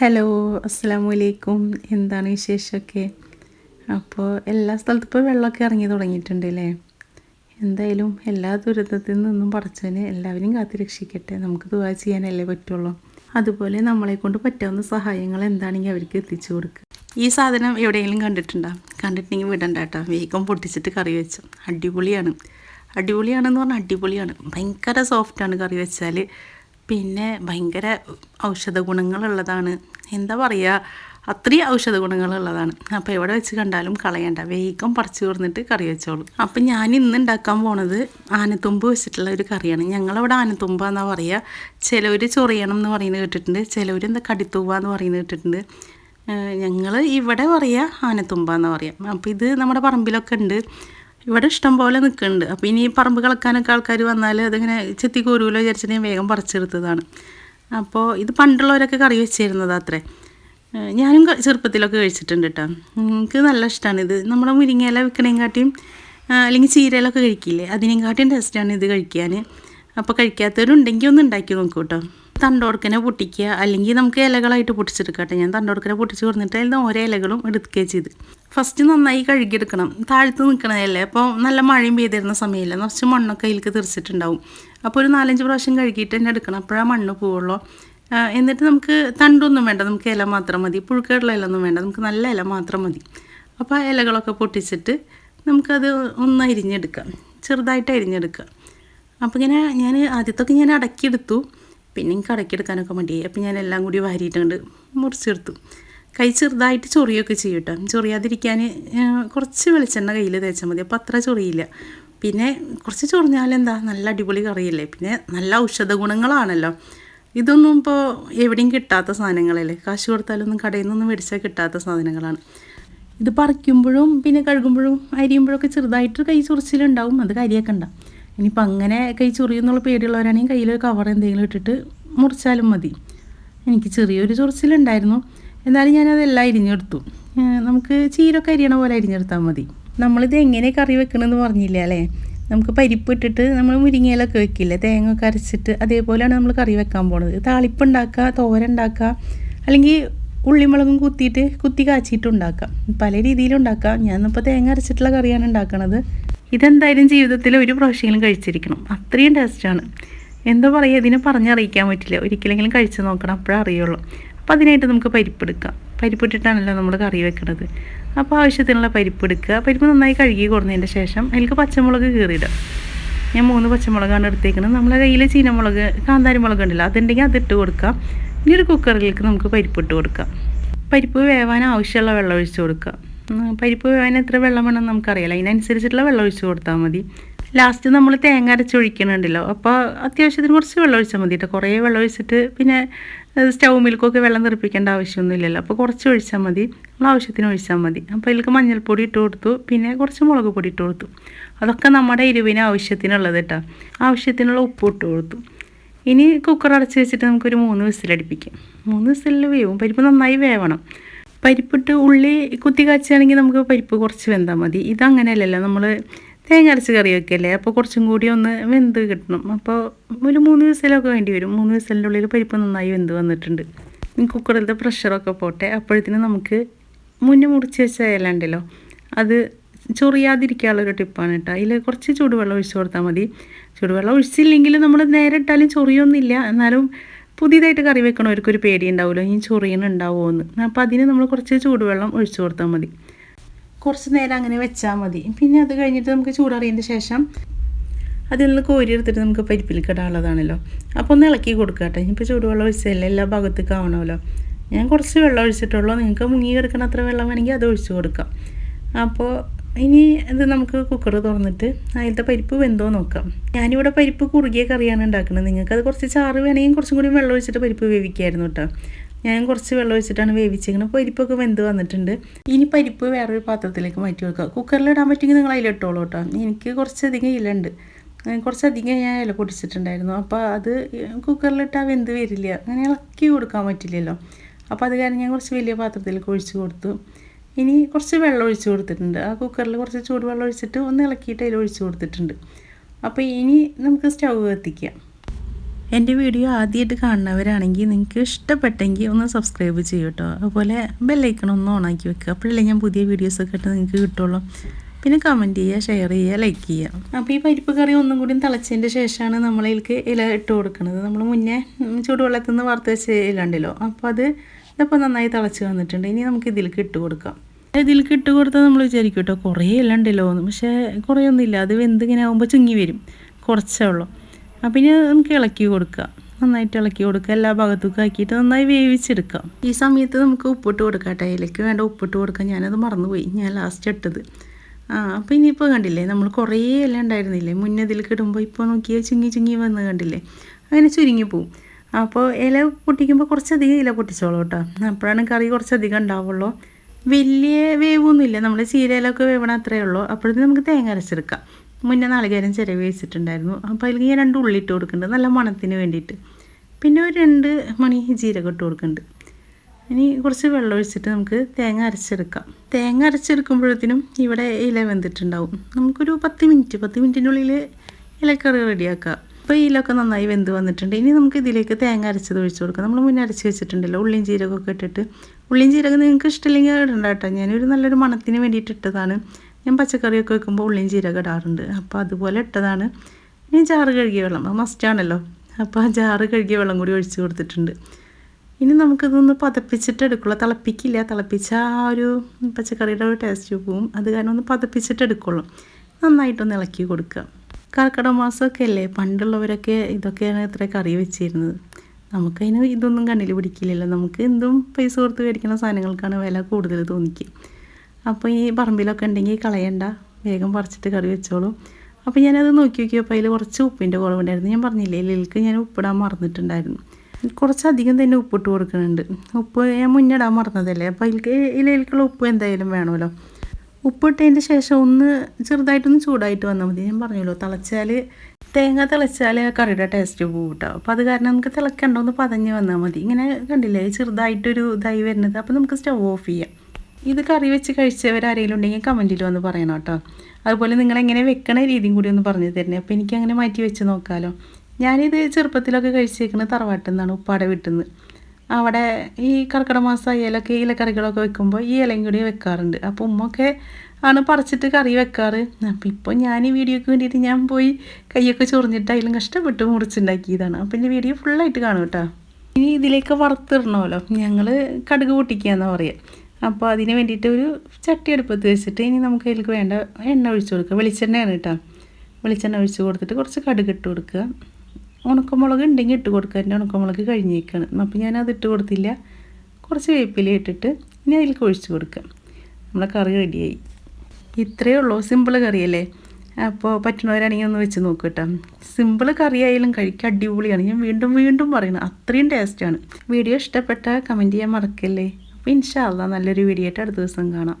Hello അസ്സാം വലൈക്കും എന്താണ് വിശേഷമൊക്കെ? അപ്പോൾ എല്ലാ സ്ഥലത്തും ഇപ്പോൾ വെള്ളമൊക്കെ ഇറങ്ങി തുടങ്ങിയിട്ടുണ്ട് അല്ലേ എന്തായാലും എല്ലാ ദുരിതത്തിൽ നിന്നും പടച്ചവന് എല്ലാവരും കാത്തു രക്ഷിക്കട്ടെ. നമുക്ക് ദുവാ ചെയ്യാനല്ലേ പറ്റുള്ളൂ. അതുപോലെ നമ്മളെ കൊണ്ട് പറ്റാവുന്ന സഹായങ്ങൾ എന്താണെങ്കിൽ അവർക്ക് എത്തിച്ചു കൊടുക്കുക ഈ സാധനം എവിടെയെങ്കിലും കണ്ടിട്ടുണ്ടോ? കണ്ടിട്ടുണ്ടെങ്കിൽ വിടണ്ട കേട്ടോ. വേഗം പൊട്ടിച്ചിട്ട് കറി വെച്ചു. അടിപൊളിയാണ്. അടിപൊളിയാണെന്ന് പറഞ്ഞാൽ അടിപൊളിയാണ്. ഭയങ്കര സോഫ്റ്റാണ് കറി വെച്ചാൽ പിന്നെ ഭയങ്കര ഔഷധ ഗുണങ്ങളുള്ളതാണ്. എന്താ പറയുക അത്രയും ഔഷധ ഗുണങ്ങളുള്ളതാണ്. അപ്പോൾ എവിടെ വെച്ച് കണ്ടാലും കളയണ്ട. വേഗം പറിച്ചു കൊടുത്തിട്ട് കറി വെച്ചോളൂ. അപ്പം ഞാൻ ഇന്ന് ഉണ്ടാക്കാൻ പോണത് ആനത്തുമ്പ് വെച്ചിട്ടുള്ള ഒരു കറിയാണ്. ഞങ്ങളവിടെ ആനത്തുമ്പ എന്നാ പറയുക ചിലവർ ചൊറിയണം എന്ന് പറയുന്നത് കേട്ടിട്ടുണ്ട്. ചിലവർ എന്താ കടിത്തൂവ എന്ന് പറയുന്നത് കേട്ടിട്ടുണ്ട്. ഞങ്ങൾ ഇവിടെ പറയുക ആനത്തുമ്പ എന്ന് പറയാം. അപ്പോൾ ഇത് നമ്മുടെ പറമ്പിലൊക്കെ ഉണ്ട്. ഇവിടെ ഇഷ്ടം പോലെ നിൽക്കുന്നുണ്ട്. അപ്പോൾ ഇനി പറമ്പ് കളക്കാനൊക്കെ ആൾക്കാർ വന്നാൽ അതിങ്ങനെ ചെത്തി കോരൂലോ വിചാരിച്ചിട്ട് വേഗം പറിച്ചെടുത്തതാണ്. അപ്പോൾ ഇത് പണ്ടുള്ളവരൊക്കെ കറി വെച്ചിരുന്നത് അത്രേ. ഞാനും ചെറുപ്പത്തിലൊക്കെ കഴിച്ചിട്ടുണ്ട് കേട്ടോ എനിക്ക് നല്ല ഇഷ്ടമാണ് ഇത്. നമ്മുടെ മുരിങ്ങയില വെക്കണേക്കാട്ടിയും അല്ലെങ്കിൽ ചീരയിലൊക്കെ കഴിക്കില്ലേ? അതിനെക്കാട്ടിയും ടേസ്റ്റാണ് ഇത് കഴിക്കാൻ അപ്പോൾ കഴിക്കാത്തവരുണ്ടെങ്കിൽ ഒന്ന് ഉണ്ടാക്കി നോക്കൂ കേട്ടോ തണ്ടോടക്കനെ പൊട്ടിക്കുക അല്ലെങ്കിൽ നമുക്ക് ഇലകളായിട്ട് പൊട്ടിച്ചെടുക്കാം കേട്ടോ ഞാൻ തണ്ടോടക്കനെ പൊട്ടിച്ച് കൊടുത്തിട്ട് അതിൽ നിന്ന് ഓരോ ഇലകളും എടുക്കുകയും ചെയ്ത്. ഫസ്റ്റ് നന്നായി കഴുകിയെടുക്കണം. താഴ്ത്ത് നിൽക്കണതല്ലേ? അപ്പോൾ നല്ല മഴയും പെയ്തിരുന്ന സമയമില്ല? കുറച്ച് മണ്ണൊക്കെ അതിലേക്ക് തെറിച്ചിട്ടുണ്ടാവും. അപ്പോൾ ഒരു നാലഞ്ച് പ്രാവശ്യം കഴുകിയിട്ട് തന്നെ എടുക്കണം. അപ്പോഴാണ് മണ്ണ് പോവുള്ളൂ. എന്നിട്ട് നമുക്ക് തണ്ടൊന്നും വേണ്ട. നമുക്ക് ഇല മാത്രം മതി. പുഴുക്കേടുള്ള ഇല ഒന്നും വേണ്ട. നമുക്ക് നല്ല ഇല മാത്രം മതി. അപ്പോൾ ആ ഇലകളൊക്കെ പൊട്ടിച്ചിട്ട് നമുക്കത് ഒന്ന് അരിഞ്ഞെടുക്കാം. ചെറുതായിട്ട് അരിഞ്ഞെടുക്കാം. അപ്പോൾ ഇങ്ങനെ ഞാൻ ആദ്യത്തൊക്കെ ഞാൻ അടക്കിയെടുത്തു. പിന്നെ എനിക്ക് അടക്കിയെടുക്കാനൊക്കെ മടിയായി. അപ്പോൾ ഞാൻ എല്ലാം കൂടി വാരിയിട്ടുണ്ട് മുറിച്ചെടുത്തു. കൈ ചെറുതായിട്ട് ചൊറിയൊക്കെ ചെയ്യും കേട്ടോ ചൊറിയാതിരിക്കാൻ കുറച്ച് വെളിച്ചെണ്ണ കയ്യിൽ തേച്ചാൽ മതി. അപ്പോൾ അത്ര ചൊറിയില്ല. പിന്നെ കുറച്ച് ചൊറിഞ്ഞാലെന്താ നല്ല അടിപൊളി കറിയല്ലേ? പിന്നെ നല്ല ഔഷധ ഗുണങ്ങളാണല്ലോ. ഇതൊന്നും ഇപ്പോൾ എവിടെയും കിട്ടാത്ത സാധനങ്ങളല്ലേ? കാശ് കൊടുത്താലൊന്നും കടയിൽ നിന്നൊന്നും മേടിച്ചാൽ കിട്ടാത്ത സാധനങ്ങളാണ്. ഇത് പറിക്കുമ്പോഴും പിന്നെ കഴുകുമ്പോഴും അരിയുമ്പോഴൊക്കെ ചെറുതായിട്ട് കൈ ചൊറിച്ചിലുണ്ടാവും. അത് കരിയാക്കണ്ട ഇനിയിപ്പോൾ അങ്ങനെ കൈ ചൊറിയെന്നുള്ള പേടിയുള്ളവരാണെങ്കിൽ കയ്യിലൊരു കവർ എന്തെങ്കിലും ഇട്ടിട്ട് മുറിച്ചാലും മതി. എനിക്ക് ചെറിയൊരു ചൊറിച്ചിലുണ്ടായിരുന്നു. എന്നാലും ഞാനതെല്ലാം അരിഞ്ഞെടുത്തു. നമുക്ക് ചീരൊക്കെ അരിയണ പോലെ അരിഞ്ഞെടുത്താൽ മതി. നമ്മളിത് എങ്ങനെ കറി വെക്കണമെന്ന് പറഞ്ഞില്ല അല്ലേ? നമുക്ക് പരിപ്പ് ഇട്ടിട്ട് നമ്മൾ മുരിങ്ങയിലൊക്കെ വെക്കില്ലേ തേങ്ങ ഒക്കെ അരച്ചിട്ട് അതേപോലെയാണ് നമ്മൾ കറി വെക്കാൻ പോണത്. താളിപ്പ് ഉണ്ടാക്കുക തോര ഉണ്ടാക്കുക അല്ലെങ്കിൽ ഉള്ളിമുളകും കുത്തിയിട്ട് കുത്തി കാച്ചിയിട്ട് ഉണ്ടാക്കാം പല രീതിയിലും ഉണ്ടാക്കാം. ഞാനിപ്പോൾ തേങ്ങ അരച്ചിട്ടുള്ള കറിയാണ് ഉണ്ടാക്കണത്. ഇതെന്തായാലും ജീവിതത്തിൽ ഒരു പ്രാവശ്യമെങ്കിലും കഴിച്ചിരിക്കണം. അത്രയും ടേസ്റ്റാണ്. എന്തോ പറയുക ഇതിനെ പറഞ്ഞറിയിക്കാൻ പറ്റില്ല. ഒരിക്കലെങ്കിലും കഴിച്ചു നോക്കണം അപ്പോഴേ അറിയുള്ളൂ. അപ്പോൾ അതിനായിട്ട് നമുക്ക് പരിപ്പെടുക്കാം പരിപ്പിട്ടിട്ടാണല്ലോ നമ്മൾ കറി വെക്കുന്നത് അപ്പോൾ ആവശ്യത്തിനുള്ള പരിപ്പ് എടുക്കുക. പരിപ്പ് നന്നായി കഴുകി കൊടുന്നതിന്റെ ശേഷം അതിലേക്ക് പച്ചമുളക് കീറിയിടുക. ഞാൻ മൂന്ന് പച്ചമുളകാണ് എടുത്തേക്കുന്നത് നമ്മളെ കയ്യിൽ ചീനമുളക് കാന്താരി മുളക് ഉണ്ടല്ലോ അതുണ്ടെങ്കിൽ അതിട്ട് കൊടുക്കാം. ഇനി ഒരു കുക്കറിലേക്ക് നമുക്ക് പരിപ്പ് ഇട്ട് കൊടുക്കാം. പരിപ്പ് വേവാൻ ആവശ്യമുള്ള വെള്ളം ഒഴിച്ച് കൊടുക്കുക. പരിപ്പ് വേവാൻ എത്ര വെള്ളം വേണമെന്ന് നമുക്കറിയാലോ അതിനനുസരിച്ചിട്ടുള്ള വെള്ളം ഒഴിച്ച് കൊടുത്താൽ മതി. ലാസ്റ്റ് നമ്മൾ തേങ്ങ അരച്ചൊഴിക്കണുണ്ടല്ലോ അപ്പോൾ അത്യാവശ്യത്തിന് കുറച്ച് വെള്ളം ഒഴിച്ചാൽ മതി കേട്ടോ കുറേ വെള്ളം ഒഴിച്ചിട്ട് പിന്നെ സ്റ്റൗ മിൽക്കൊക്കെ വെള്ളം തെറിപ്പിക്കേണ്ട ആവശ്യമൊന്നുമില്ലല്ലോ. അപ്പോൾ കുറച്ച് ഒഴിച്ചാൽ മതി. നമ്മൾ ആവശ്യത്തിന് ഒഴിച്ചാൽ മതി. അപ്പോൾ അതിലേക്ക് മഞ്ഞൾപ്പൊടി ഇട്ട് കൊടുത്തു. പിന്നെ കുറച്ച് മുളക് പൊടി ഇട്ട് കൊടുത്തു. അതൊക്കെ നമ്മുടെ എരിവിന് ആവശ്യത്തിനുള്ളത് കേട്ടോ ആവശ്യത്തിനുള്ള ഉപ്പ് ഇട്ട് കൊടുത്തു. ഇനി കുക്കർ അടച്ച് വെച്ചിട്ട് നമുക്കൊരു മൂന്ന് വിസിലടിപ്പിക്കാം മൂന്ന് വിസിലിൽ വേവും. പരിപ്പ് നന്നായി വേവണം. പരിപ്പിട്ട് ഉള്ളി കുത്തി കാച്ചുകയാണെങ്കിൽ നമുക്ക് പരിപ്പ് കുറച്ച് വെന്താൽ മതി. ഇതങ്ങനെയല്ലല്ലോ. നമ്മൾ തേങ്ങ അരച്ച് കറി വെക്കല്ലേ? അപ്പോൾ കുറച്ചും കൂടി ഒന്ന് വെന്ത് കിട്ടണം. അപ്പോൾ ഒരു മൂന്ന് ദിവസത്തിലൊക്കെ വേണ്ടി വരും. മൂന്ന് ദിവസത്തിന്റെ ഉള്ളിൽ പരിപ്പ് നന്നായി വെന്ത് വന്നിട്ടുണ്ട്. കുക്കറിലത്തെ പ്രഷറൊക്കെ പോട്ടെ. അപ്പോഴത്തേനും നമുക്ക് മുന്നേ മുറിച്ച് വെച്ച ഇല ഉണ്ടല്ലോ അത് ചൊറിയാതിരിക്കാനുള്ളൊരു ടിപ്പാണ് കേട്ടോ. അതിൽ കുറച്ച് ചൂടുവെള്ളം ഒഴിച്ചു കൊടുത്താൽ മതി. ചൂടുവെള്ളം ഒഴിച്ചില്ലെങ്കിൽ നമ്മൾ നേരെ ഇട്ടാലും ചൊറിയൊന്നുമില്ല. എന്നാലും പുതിയതായിട്ട് കറി വെക്കണവർക്ക് ഒരു പേടി ഉണ്ടാവുമല്ലോ ഇനി ചൊറിയണുണ്ടാവുമോ എന്ന് അപ്പോൾ അതിന് നമ്മൾ കുറച്ച് ചൂടുവെള്ളം ഒഴിച്ചു കൊടുത്താൽ മതി. കുറച്ച് നേരം അങ്ങനെ വെച്ചാൽ മതി. പിന്നെ അത് കഴിഞ്ഞിട്ട് നമുക്ക് ചൂടറിയതിന്റെ ശേഷം അതിൽ നിന്ന് കോരി എടുത്തിട്ട് നമുക്ക് പരിപ്പിലേക്ക് ഇടാനുള്ളതാണല്ലോ. അപ്പോൾ ഒന്ന് ഇളക്കി കൊടുക്കുക കേട്ടോ. ഇനിയിപ്പോൾ ചൂടുവെള്ളം ഒഴിച്ചല്ലേ എല്ലാ ഭാഗത്തേക്ക് ആവണമല്ലോ. ഞാൻ കുറച്ച് വെള്ളം ഒഴിച്ചിട്ടുള്ളൂ. നിങ്ങൾക്ക് മുങ്ങി കിടക്കണ അത്ര വെള്ളം വേണമെങ്കിൽ അത് ഒഴിച്ചു കൊടുക്കാം. അപ്പോൾ ഇനി ഇത് നമുക്ക് കുക്കർ തുറന്നിട്ട് അതിലത്തെ പരിപ്പ് വെന്തോ നോക്കാം. ഞാനിവിടെ പരിപ്പ് കുറുകിയ കറിയാണ് ഉണ്ടാക്കുന്നത്. നിങ്ങൾക്ക് അത് കുറച്ച് ചാറ് വേണമെങ്കിൽ കുറച്ചും കൂടി വെള്ളം ഒഴിച്ചിട്ട് പരിപ്പ് വേവിക്കായിരുന്നു കേട്ടോ. ഞാൻ കുറച്ച് വെള്ളം ഒഴിച്ചിട്ടാണ് വേവിച്ചിരിക്കുന്നത് പരിപ്പൊക്കെ വെന്ത് വന്നിട്ടുണ്ട്. ഇനി പരിപ്പ് വേറൊരു പാത്രത്തിലേക്ക് മാറ്റി വെക്കുക. കുക്കറിൽ ഇടാൻ പറ്റുമെങ്കിൽ നിങ്ങൾ അതിലിട്ടോളൂ കേട്ടോ. എനിക്ക് കുറച്ചധികം ഇലുണ്ട് കുറച്ചധികം ഞാൻ ഇല പൊടിച്ചിട്ടുണ്ടായിരുന്നു അപ്പോൾ അത് കുക്കറിലിട്ടാൽ വെന്ത് വരില്ല. അങ്ങനെ ഇളക്കി കൊടുക്കാൻ പറ്റില്ലല്ലോ. അപ്പോൾ അത് കാരണം ഞാൻ കുറച്ച് വലിയ പാത്രത്തിലേക്ക് ഒഴിച്ച് കൊടുത്തു. ഇനി കുറച്ച് വെള്ളം ഒഴിച്ച് കൊടുത്തിട്ടുണ്ട്. ആ കുക്കറിൽ കുറച്ച് ചൂടുവെള്ളം ഒഴിച്ചിട്ട് ഒന്ന് ഇളക്കിയിട്ട് അതിൽ ഒഴിച്ച് കൊടുത്തിട്ടുണ്ട്. അപ്പോൾ ഇനി നമുക്ക് സ്റ്റൗ കത്തിക്കാം. എന്റെ വീഡിയോ ആദ്യമായിട്ട് കാണുന്നവരാണെങ്കിൽ നിങ്ങൾക്ക് ഇഷ്ടപ്പെട്ടെങ്കിൽ ഒന്ന് സബ്സ്ക്രൈബ് ചെയ്യൂ കേട്ടോ അതുപോലെ ബെല്ലൈക്കൺ ഒന്ന് ഓണാക്കി വെക്കുക. അപ്പോഴല്ലേ ഞാൻ പുതിയ വീഡിയോസൊക്കെ ഇട്ട് നിങ്ങൾക്ക് കിട്ടുള്ളൂ. പിന്നെ കമന്റ് ചെയ്യുക ഷെയർ ചെയ്യുക ലൈക്ക് ചെയ്യുക. അപ്പോൾ ഈ പരിപ്പ് കറി ഒന്നും കൂടി തിളച്ചതിന്റെ ശേഷമാണ് നമ്മളിലേക്ക് ഇല ഇട്ട് കൊടുക്കുന്നത്. നമ്മൾ മുന്നേ ചൂടുവെള്ളത്തിൽ നിന്ന് വറുത്ത് വെച്ച ഇല ഉണ്ടല്ലോ അപ്പോൾ അത് ഇതിപ്പോൾ നന്നായി തിളച്ച് വന്നിട്ടുണ്ട്. ഇനി നമുക്ക് ഇതിലേക്ക് ഇട്ട് കൊടുക്കാം. ഇതിലേക്ക് ഇട്ട് കൊടുത്താൽ നമ്മൾ വിചാരിക്കും കേട്ടോ കുറേ ഇല ഉണ്ടല്ലോ എന്ന്. പക്ഷേ കുറേ ഒന്നുമില്ല അത് വെന്ത് ഇങ്ങനെ ആകുമ്പോൾ ചുങ്ങി വരും. കുറച്ചേ ഉള്ളൂ. അപ്പം ഇനി നമുക്ക് ഇളക്കി കൊടുക്കുക. നന്നായിട്ട് ഇളക്കി കൊടുക്കുക. എല്ലാ ഭാഗത്തേക്കും ആക്കിയിട്ട് നന്നായി വേവിച്ചെടുക്കാം. ഈ സമയത്ത് നമുക്ക് ഉപ്പിട്ട് കൊടുക്കാം കേട്ടോ. ഇലയ്ക്ക് വേണ്ട ഉപ്പിട്ട് കൊടുക്കാം. ഞാനത് മറന്നുപോയി. ഞാൻ ലാസ്റ്റ് ഇട്ടത്. ആ അപ്പോൾ ഇനിയിപ്പോൾ കണ്ടില്ലേ? നമ്മൾ കുറേ എല്ലാം ഉണ്ടായിരുന്നില്ലേ? മുന്നേ ഇതിലേക്ക് ഇടുമ്പോൾ ഇപ്പോൾ നോക്കിയാൽ ചുങ്ങി ചുങ്ങി വന്ന് കണ്ടില്ലേ? അങ്ങനെ ചുരുങ്ങി പോവും. അപ്പോൾ ഇല പൊട്ടിക്കുമ്പോൾ കുറച്ചധികം ഇല പൊട്ടിച്ചോളൂ കേട്ടോ. അപ്പോഴാണ് കറി കുറച്ചധികം ഉണ്ടാവുള്ളൂ. വലിയ വേവൊന്നുമില്ല. നമ്മൾ ചീരയിലൊക്കെ വേവണ അത്രയേ ഉള്ളൂ. അപ്പോഴത്തേക്ക് നമുക്ക് തേങ്ങ അരച്ചെടുക്കാം. മുന്നേ നാളികേരം ചിരവി വെച്ചിട്ടുണ്ടായിരുന്നു. അപ്പോൾ അതിലേക്ക് ഞാൻ രണ്ട് ഉള്ളി ഇട്ട് കൊടുക്കുന്നുണ്ട്. നല്ല മണത്തിന് വേണ്ടിയിട്ട്. പിന്നെ ഒരു രണ്ട് മണി ജീരകം ഇട്ട് കൊടുക്കുന്നുണ്ട്. ഇനി കുറച്ച് വെള്ളം ഒഴിച്ചിട്ട് നമുക്ക് തേങ്ങ അരച്ചെടുക്കാം. തേങ്ങ അരച്ചെടുക്കുമ്പോഴത്തേനും ഇവിടെ ഇല വെന്തിട്ടുണ്ടാവും. നമുക്കൊരു പത്ത് മിനിറ്റ് പത്ത് മിനിറ്റിനുള്ളിൽ ഇലക്കറി റെഡിയാക്കാം. അപ്പോൾ ഇലൊക്കെ നന്നായി വെന്ത് വന്നിട്ടുണ്ട്. ഇനി നമുക്ക് ഇതിലേക്ക് തേങ്ങ അരച്ചത് ഒഴിച്ച് കൊടുക്കാം. നമ്മൾ മുന്നേ അരച്ച് വെച്ചിട്ടുണ്ടല്ലോ ഉള്ളിയും ജീരകമൊക്കെ ഇട്ടിട്ട്. ഉള്ളിയും ജീരകം നിങ്ങൾക്ക് ഇഷ്ടമില്ലെങ്കിൽ ഇടണ്ട കേട്ടോ. ഞാനൊരു നല്ലൊരു മണത്തിന് വേണ്ടിയിട്ട് ഇട്ടതാണ്. ഞാൻ പച്ചക്കറിയൊക്കെ വെക്കുമ്പോൾ ഉള്ളിയും ജീരകം ഇടാറുണ്ട്. അപ്പോൾ അതുപോലെ ഇട്ടതാണ്. ഇനി ജാറ് കഴുകിയ വെള്ളം. അത് മസ്റ്റാണല്ലോ അപ്പോൾ ആ ജാറ് കഴുകിയ വെള്ളം കൂടി ഒഴിച്ച് കൊടുത്തിട്ടുണ്ട്. ഇനി നമുക്കിതൊന്ന് പതപ്പിച്ചിട്ട് എടുക്കുള്ളൂ. തിളപ്പിക്കില്ല. തിളപ്പിച്ച ആ ഒരു പച്ചക്കറിയുടെ ഒരു ടേസ്റ്റ് പോവും. അത് കാരണം ഒന്ന് പതപ്പിച്ചിട്ട് എടുക്കുള്ളൂ. നന്നായിട്ടൊന്ന് ഇളക്കി കൊടുക്കുക. കർക്കിടക മാസമൊക്കെ അല്ലേ? പണ്ടുള്ളവരൊക്കെ ഇതൊക്കെയാണ് ഇത്ര കറി വെച്ചിരുന്നത്. നമുക്കതിന് ഇതൊന്നും കണ്ണിൽ പിടിക്കില്ലല്ലോ. നമുക്ക് എന്തും പൈസ കൊടുത്ത് മേടിക്കുന്ന സാധനങ്ങൾക്കാണ് വില കൂടുതൽ തോന്നിക്കുക. അപ്പോൾ ഈ പറമ്പിലൊക്കെ ഉണ്ടെങ്കിൽ കളയണ്ട. വേഗം പറിച്ചിട്ട് കറി വെച്ചോളൂ. അപ്പോൾ ഞാനത് നോക്കി നോക്കിയപ്പോൾ അതിൽ കുറച്ച് ഉപ്പിന്റെ കുറവുണ്ടായിരുന്നു. ഞാൻ പറഞ്ഞില്ലേ ലിൽക്ക് ഞാൻ ഉപ്പിടാൻ മറന്നിട്ടുണ്ടായിരുന്നു. കുറച്ചധികം തന്നെ ഉപ്പിട്ട് കൊടുക്കുന്നുണ്ട്. ഉപ്പ് ഞാൻ മുന്നിടാൻ മറന്നതല്ലേ? അപ്പോൾ അതിലേക്ക് ഇതിലേക്കുള്ള ഉപ്പ് എന്തായാലും വേണമല്ലോ. ഉപ്പിട്ടതിന്റെ ശേഷം ഒന്ന് ചെറുതായിട്ടൊന്ന് ചൂടായിട്ട് വന്നാൽ മതി. ഞാൻ പറഞ്ഞല്ലോ തിളച്ചാൽ തേങ്ങ തിളച്ചാൽ കറിയുടെ ടേസ്റ്റ് പോകും കേട്ടോ അപ്പോൾ അത് കാരണം നമുക്ക് തിളക്കണ്ടോ ഒന്ന് പതഞ്ഞ് വന്നാൽ മതി. ഇങ്ങനെ കണ്ടില്ലേ ചെറുതായിട്ടൊരു ഇതായി വരുന്നത്. അപ്പോൾ നമുക്ക് സ്റ്റവ് ഓഫ് ചെയ്യാം. ഇത് കറി വെച്ച് കഴിച്ചവരാരെങ്കിലും ഉണ്ടെങ്കിൽ കമന്റിൽ വന്ന് പറയണം കേട്ടോ. അതുപോലെ നിങ്ങൾ എങ്ങനെ വെക്കണ രീതിയും കൂടി ഒന്ന് പറഞ്ഞു തരണേ അപ്പോൾ എനിക്ക് അങ്ങനെ മാറ്റി വെച്ച് നോക്കാമല്ലോ ഞാനിത് ചെറുപ്പത്തിലൊക്കെ കഴിച്ചേക്കുന്നത് തറവാട്ടിൽ നിന്നാണ് ഉപ്പാടെ വീട്ടിൽ നിന്ന് അവിടെ ഈ കർക്കിടക മാസം ആയാലൊക്കെ ഇലക്കറികളൊക്കെ വെക്കുമ്പോൾ ഈ ഇലയും കൂടി വെക്കാറുണ്ട്. അപ്പോൾ ഉമ്മൊക്കെ ആണ് പറിച്ചിട്ട് കറി വെക്കാറ്. അപ്പോൾ ഇപ്പോൾ ഞാൻ ഈ വീഡിയോയ്ക്ക് വേണ്ടിയിട്ട് ഞാൻ പോയി കൈയൊക്കെ ചൊറിഞ്ഞിട്ട് അതിലും കഷ്ടപ്പെട്ട് മുറിച്ചുണ്ടാക്കിയതാണ്. അപ്പോൾ എന്റെ വീഡിയോ ഫുള്ളായിട്ട് കാണും കേട്ടോ. ഇനി ഇതിലേക്ക് വറുത്തിടണമല്ലോ. ഞങ്ങൾ കടുക് പൊട്ടിക്കുക എന്നാണ് പറയുക അപ്പോൾ അതിന് വേണ്ടിയിട്ട് ഒരു ചട്ടി അടുപ്പത്ത് വെച്ചിട്ട് ഇനി നമുക്ക് അതിലേക്ക് വേണ്ട എണ്ണ ഒഴിച്ച് കൊടുക്കുക വെളിച്ചെണ്ണയാണ് കേട്ടോ. വെളിച്ചെണ്ണ ഒഴിച്ച് കൊടുത്തിട്ട് കുറച്ച് കടുക് ഇട്ട് കൊടുക്കുക. ഉണക്കമുളക് ഉണ്ടെങ്കിൽ ഇട്ട് കൊടുക്കുക. എന്റെ ഉണക്കമുളക് കഴിഞ്ഞേക്കാണ് അപ്പോൾ ഞാനത് ഇട്ട് കൊടുത്തില്ല. കുറച്ച് വേപ്പില ഇട്ടിട്ട് ഇനി അതിലേക്ക് ഒഴിച്ച് കൊടുക്കുക. നമ്മളെ കറി റെഡിയായി. ഇത്രയേ ഉള്ളൂ. സിമ്പിൾ കറിയല്ലേ അപ്പോൾ പറ്റുന്നവരാണെങ്കിൽ ഒന്ന് വെച്ച് നോക്കുക കേട്ടോ. സിമ്പിൾ കറിയായാലും കഴിക്കാൻ അടിപൊളിയാണ്. ഞാൻ വീണ്ടും വീണ്ടും പറയണം അത്രയും ടേസ്റ്റാണ് വീഡിയോ ഇഷ്ടപ്പെട്ടാൽ കമന്റ് ചെയ്യാൻ മറക്കല്ലേ? അപ്പോൾ ഇൻഷാല്ല നല്ലൊരു വീഡിയോ ആയിട്ട് അടുത്ത ദിവസം കാണാം.